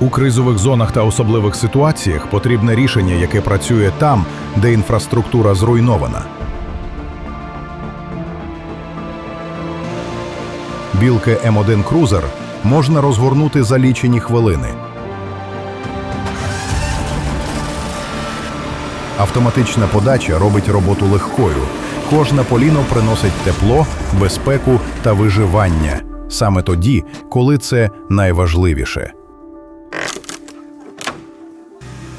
У кризових зонах та особливих ситуаціях потрібне рішення, яке працює там, де інфраструктура зруйнована. Білки М1 Крузер можна розгорнути за лічені хвилини. Автоматична подача робить роботу легкою. Кожна поліно приносить тепло, безпеку та виживання саме тоді, коли це найважливіше.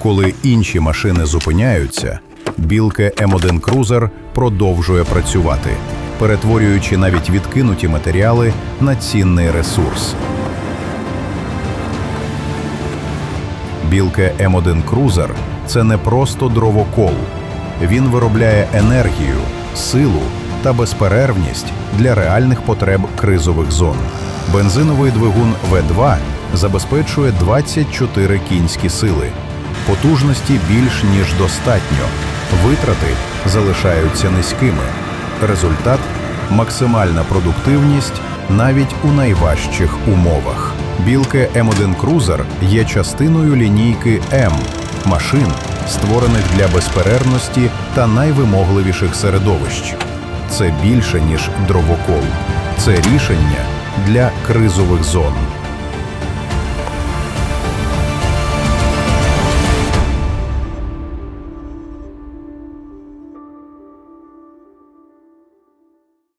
Коли інші машини зупиняються, білка М1 Крузер продовжує працювати, перетворюючи навіть відкинуті матеріали на цінний ресурс. Білка М1 Крузер це не просто дровокол. Він виробляє енергію, силу та безперервність для реальних потреб кризових зон. Бензиновий двигун В2 забезпечує 24 кінські сили. Потужності більш ніж достатньо. Витрати залишаються низькими. Результат максимальна продуктивність навіть у найважчих умовах. Білка М1 Крузер є частиною лінійки М машин, створених для безперервності та найвимогливіших середовищ. Це більше ніж дровокол, це рішення для кризових зон.